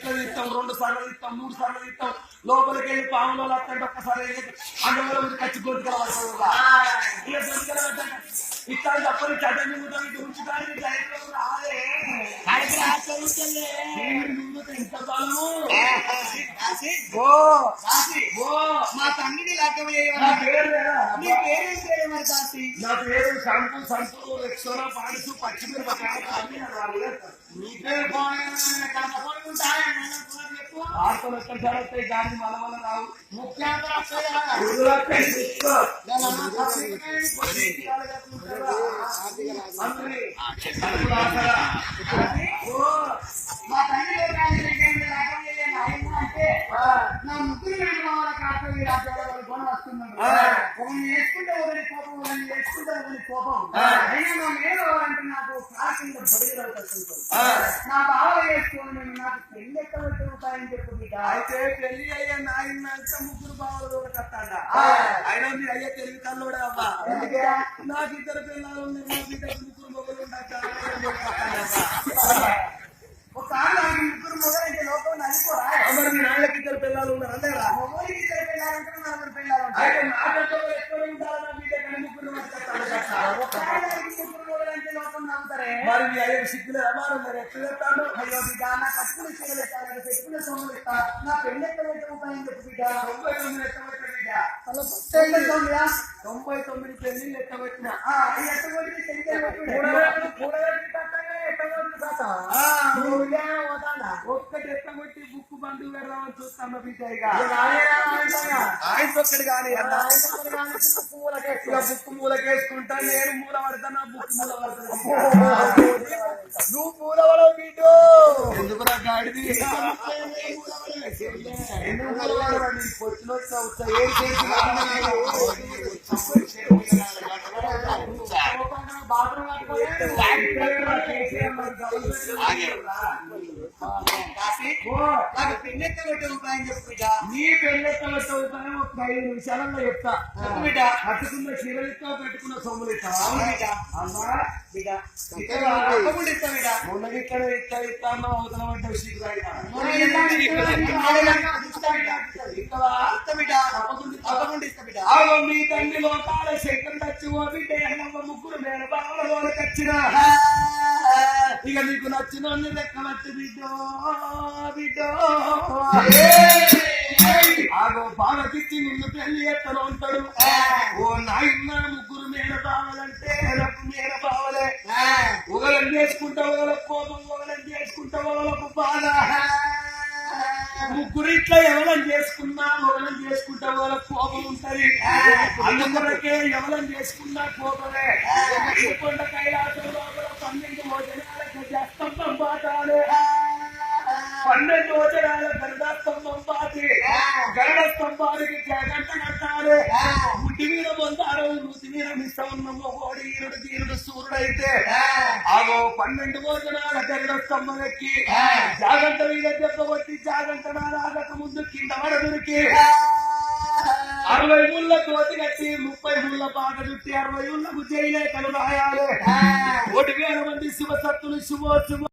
ఇట్లా తీస్తాం రెండు సార్లు తీస్తాం మూడు సార్లు తీస్తాం లోపలికి వెళ్ళి పాములో వస్తాడు ఒక్కసారి అందువల్ల మీరు ఖర్చు గొంతుకల ఇట్లా తప్పని ఉంచుతానికి రాలే ఇంత బలము ఓ ఓ. మా తండ్రిని పేరు పేరేం పేరు మరి కాసి నా పేరు సంతు సంతు లక్షణ పాడుతూ పచ్చిమిర నీ పేరు కనపడి ఉంటాయా. చెప్పు ఆటలు ఎక్కడ జరుగుతాయి? గాలి మల వల్ల రావు. ముఖ్యంగా వస్తున్నాడు ఆ. ఒకరిని వేసుకుంటే ఒకరి కోపం ఒకరిని వేసుకుంటే ఒకరి కోపం. అయినా నా మీద అంటే నాకు బడిలో కలుగుతుంది ఆ. నా బావ వేసుకొని నేను నాకు పెళ్ళి ఎక్కడ పెట్టుకుంటాయని చెప్పు బిడ్డ అయితే పెళ్ళి అయ్యా నాయన అంటే ముగ్గురు బావలు కూడా కట్టాడా ఆ. అయినా మీ అయ్యా తెలివి కల్లోడే అవ్వా ఎందుకే? నాకు ఇద్దరు పిల్లలు పిల్లలు అంతేరా మొగలికి ఇద్దరు పిల్లలంటే నలుగురు పిల్లలంటే అయితే నాకంటే ఎక్కడ ఉంటారు నా బిడ్డ కానీ ముగ్గురు మాట్లాడతాడు ఒక ఆయనకి ముగ్గురు మొదలైతే లోపల నవ్వుతారే? మరి మీ అయ్యకి సిగ్గులే అమ్మారు మరి ఎట్లా చెప్తాను అయ్యో బిడ్డ నా కట్టుకుని చీరలు ఇస్తాను పెట్టుకునే సొమ్ములు ఇస్తా నా పెళ్ళి ఎక్కడ పెట్టుకుంటాయని చెప్పు బిడ్డ? తొంభై తొమ్మిది పెట్టిన బిడ్డ? తొంభై తొమ్మిది. పెట్టిన. కట్టంగా? ఒక్కటి కొట్టి బుక్కు బంధు పెడదామని చూస్తాను బిడ్డ కానీ బుక్కు మూలకేసుకుంటా నేను మూల పడతాను బుక్ మూల పడతాను నువ్వు పూలవడవు బిడ్డు ఎందుకురా గాడిది ఎందుకు మూల పొచ్చులో బాత్రూమ్ నాకు చెప్పు బిడ్డ. నీ చదువుతానే ఒక ఐదు నిమిషాలలో చెప్తా. చెప్పు బిడ్డ. కట్టుకున్న చీరలు ఇస్తావు పెట్టుకున్న సొమ్ములు ఇస్తావా అవును బిడ్డ అమ్మా బిడ్డ. ఇక్కడ తప్పకుండా ఇస్తా బిడ్డ. ఇక్కడ ఇస్తా ఇస్తా ఆగో మీ తండ్రి లోకాల శంకర్ తెచ్చి ఓ బిడ్డ ముగ్గురు లోనకొచ్చిన ఇక నీకు నచ్చిన లెక్క వచ్చి బిడ్డో బిడ్డో. ఆగో పార్వతిచ్చి నిన్ను పెళ్ళి ఎత్తలో ఉంటాడు. ఓ నాయన ముగ్గురు మేన బావలంటే నాకు మేన బావలే. ఒకళ్ళని చేసుకుంటా ఒకళ్ళకు కోపం ఒకళ్ళని చేసుకుంటా ఒకళ్ళకు బాధ. ముగ్గురు ఇట్లా ఎవరం చేసుకున్నా ఎవరం చేసుకుంటా వాళ్ళ కోపం ఉంటది. అందుకొరకే ఎవరం చేసుకున్నా కోపమే. కొండ కైలాసం లోపల పన్నెండు భోజనాలకు స్తంభం పాటాలే పన్నెండు వచనాల గరుడ స్తంభం పాటి గరుడ స్తంభానికి గంట కట్టాలి ముట్టి మీద పొందారు నూతి మీద మిస్స కోడి మొగోడు ఈరుడు తీరుడు సూర్యుడైతే ఆగో పన్నెండు భోజనాల గరుడ స్తంభం ఎక్కి జాగంట మీద దెబ్బ కొట్టి జాగంట రాగక ముందు కింద పడదురికి అరవై ముళ్ళ కోతి కట్టి ముప్పై ముళ్ళ పాట చుట్టి అరవై ముళ్ళకు జైలేకలు రాయాలి. ఒకటి వేల శివ సత్తులు